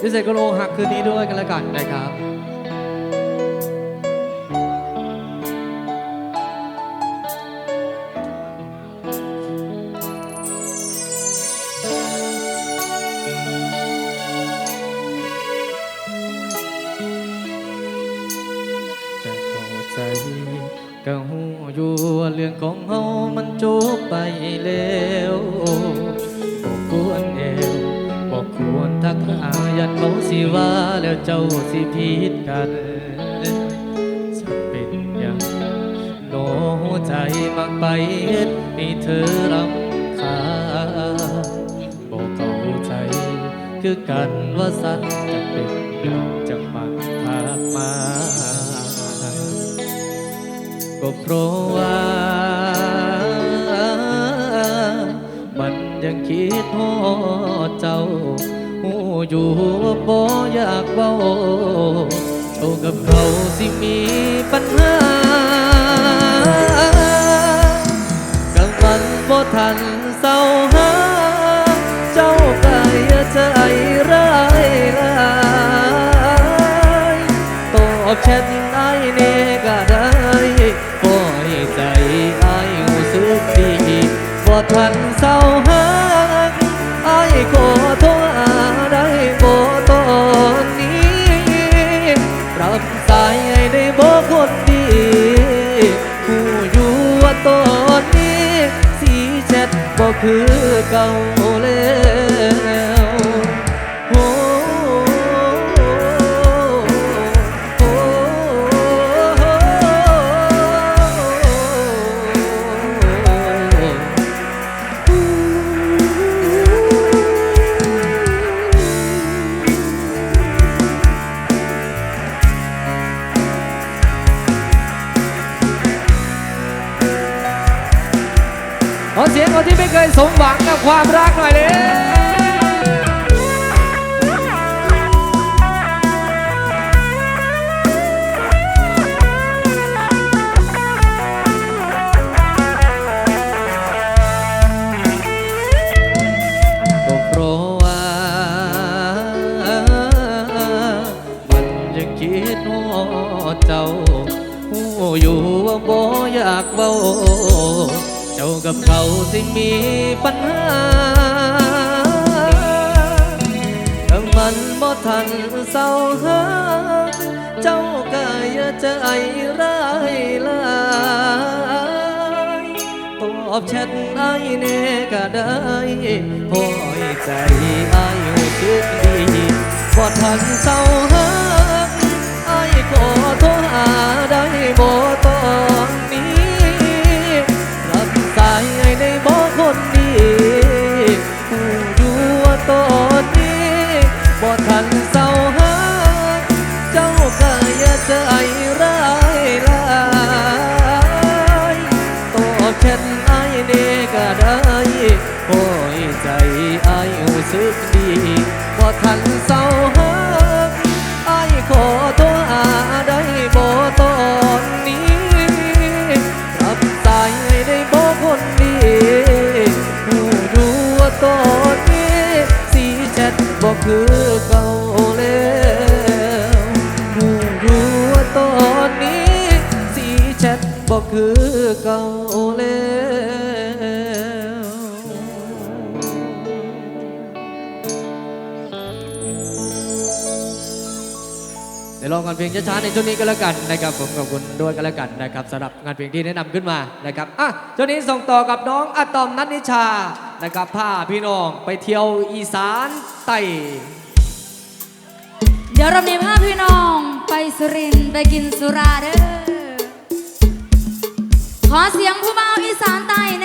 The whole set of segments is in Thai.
พิเศษก็โลหักคืนนี้ด้วยกันแล้วกันนะครับ คือกันว่าสัตว์จะเป็นย่างจะมันทักมา ก็เพราะว่า มันยังคิดฮอเจ้าหูอยู่ว่าบ่อยากเว้าเจ้ากับเขาสิมีปัญหากับมันบ่ทันเศร้าหา ตอบแชทได้เนก็ได้ปล่อยใจไอายรู้สึกดีบ่ทันเศร้าหาอายขอโทษได้บ่ตอนนี้รับสายให้ได้บ่คนดีผู้อยู่ว่าตอนนี้สีแชทบ่คือเก่า ความรักหน่อย สิมีปัญหาถ้ามันบ่ทันเศร้าหาเจ้าก็อย่าใจร้ายลายตอบแชทไอ้ายแน่ก็ได้พอให้ใจไอ้ายรู้สึกดีบ่ทันเศร้าหาไอ้ขอโทษหาได้บ่ตอน อยู่ว่าตอนนี้บ่ทันเศร้าหาเจ้าก็อย่าใจร้ายหลายตอบแชทไอ้เนก็ได้โอ้ยใจไอ้รู้สึกดีบ่ทันเศร้า คือเก่าแล้วเดี๋ยวลองงานเพลงช้าๆในช่วงนี้ก็แล้วกันนะครับผมขอบคุณด้วยกันแล้วกันนะครับสำหรับงานเพลงที่แนะนำขึ้นมานะครับอะช่วงนี้ส่งต่อกับน้องอะตอมนัทนิชานะครับพาพี่น้องไปเที่ยวอีสานใต้ เดี๋ยวเรามีภาพพี่น้องไปสุรินทร์ไปกินสุราเด้อ ขอเสียงผู้เบ่าอีสานใต้แน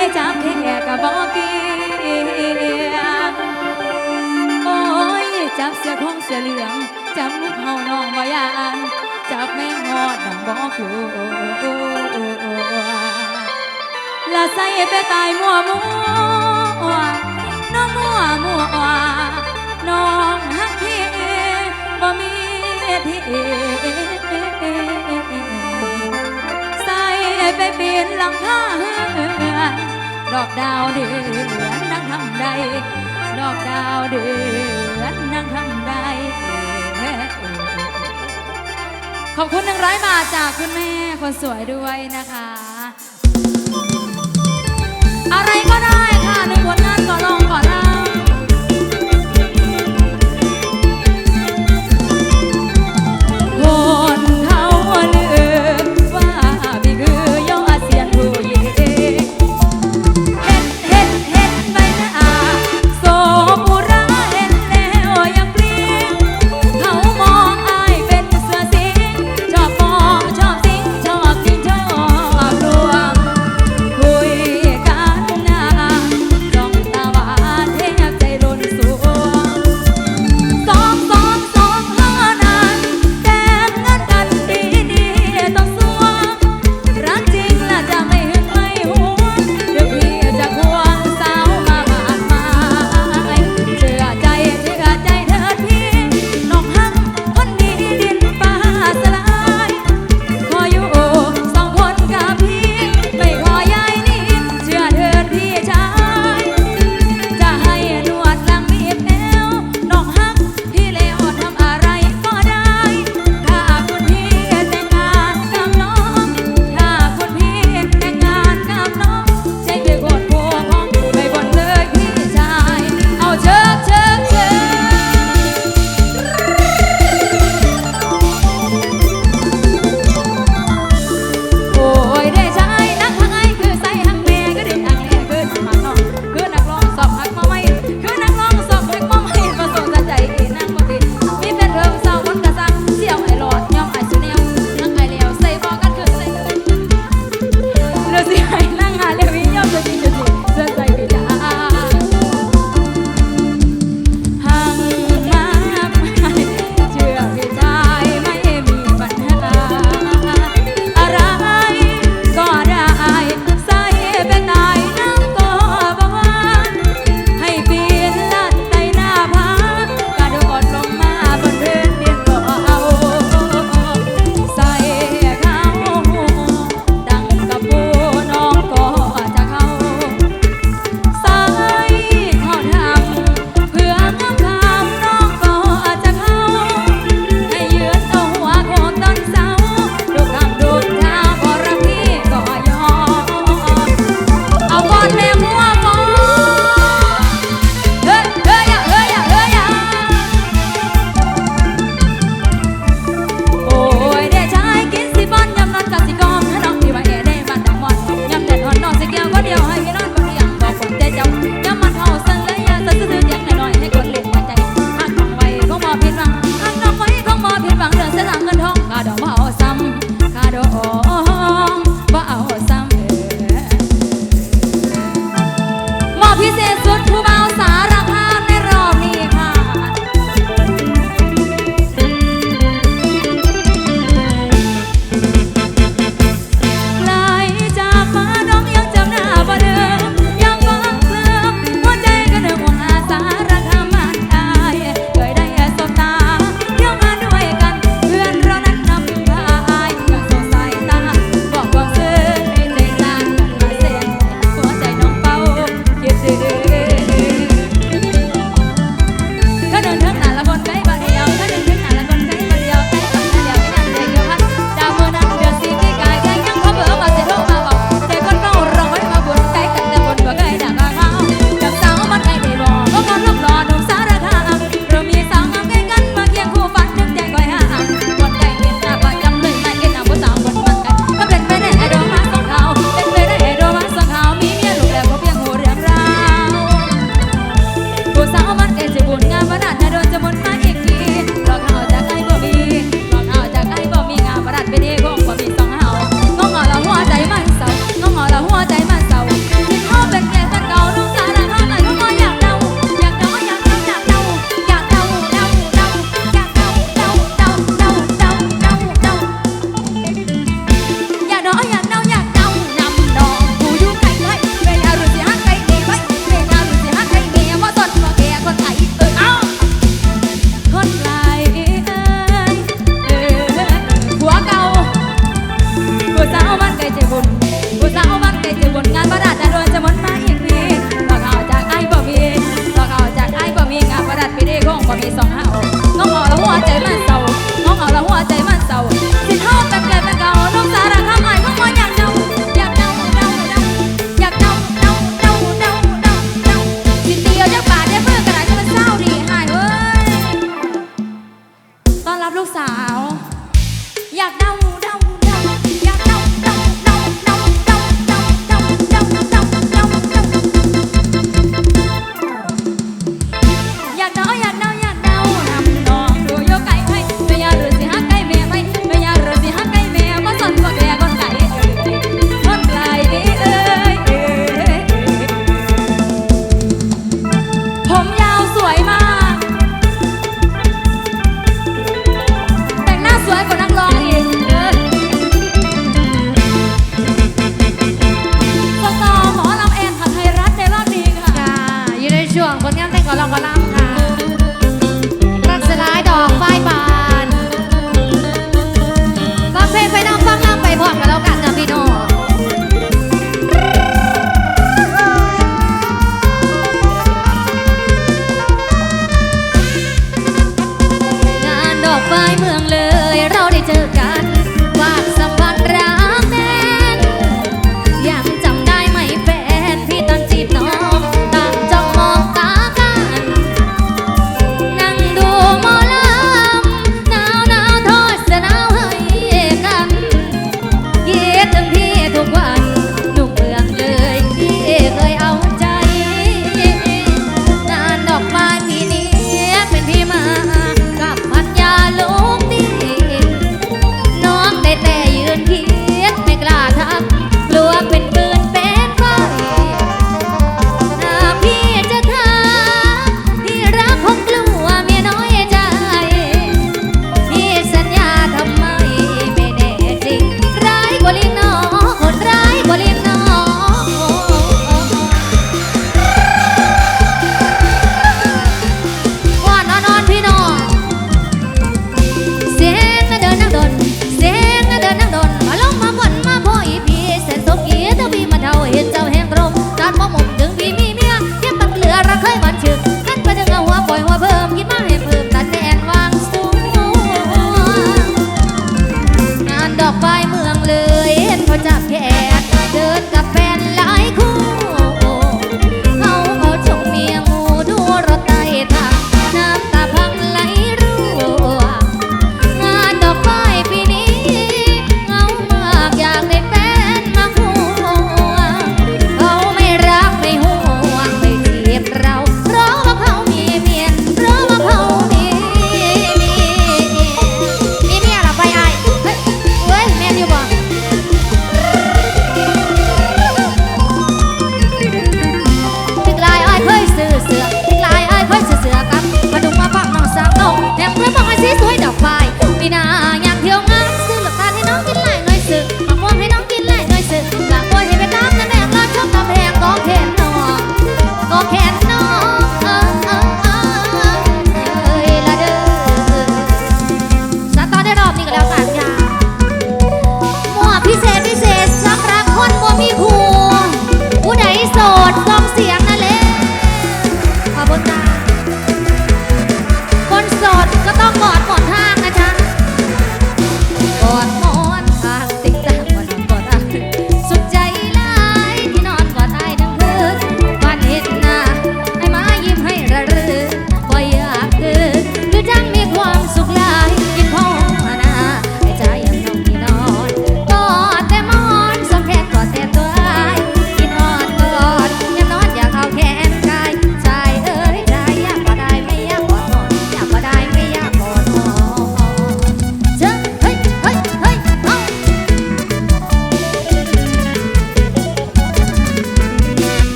ให้จับแค่กะบอกเกียโอ้ยจับเสื้อของเสื้อเหลืองจับลูกเฮาน้องบ่ยานจับแม่งอดดังบอกกลัวละใส่ไปตายมัวมัวน้องมัวมัวน้องฮักพี่บ่มีที่ใส่ไปปีนหลังผ้า ดอกดาวเดือนนั่งทำใด ดอกดาวเดือนนั่งทำใดขอบคุณนึ่งร้อยบาจากคุณแม่คนสวยด้วยนะคะ อะไรก็ได้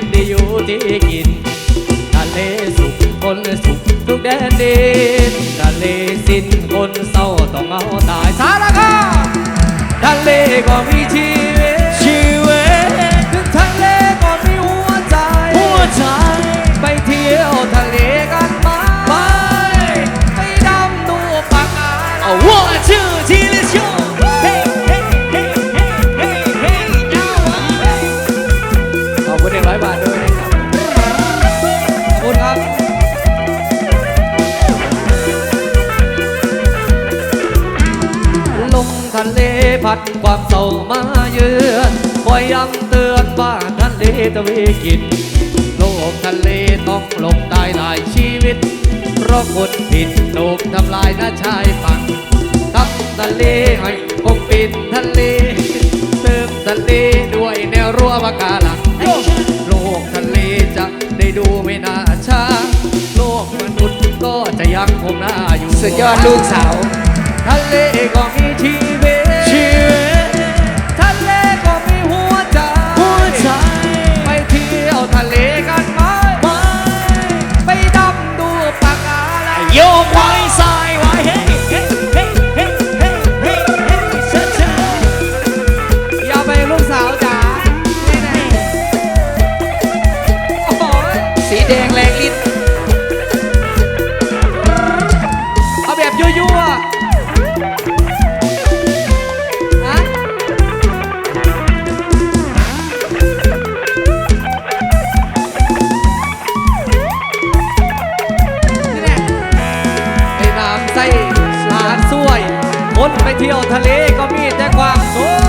นที่อยู่ที่กินทะเลสุขคนสุขทุกแดนดินทะเลสิ้นคนเศร้าต้องเอาตายสารคามทะเลก็มีชี กิจ โลกทะเลต้องลงตายหลายชีวิต เพราะกดผิดโดกทำลายหน้าชายฝั่งทับทะเลให้คกปิดทะเล เติมทะเลด้วยแนวรั้วปะกาลังโลกทะเลจะได้ดูไม่น่าช้า โลกมนุษย์ก็จะยังคงน่าอยู่สุดยอดลูกสาว ทะเลก็มีที่ ไปเที่ยวทะเลก็มีแต่ความสุข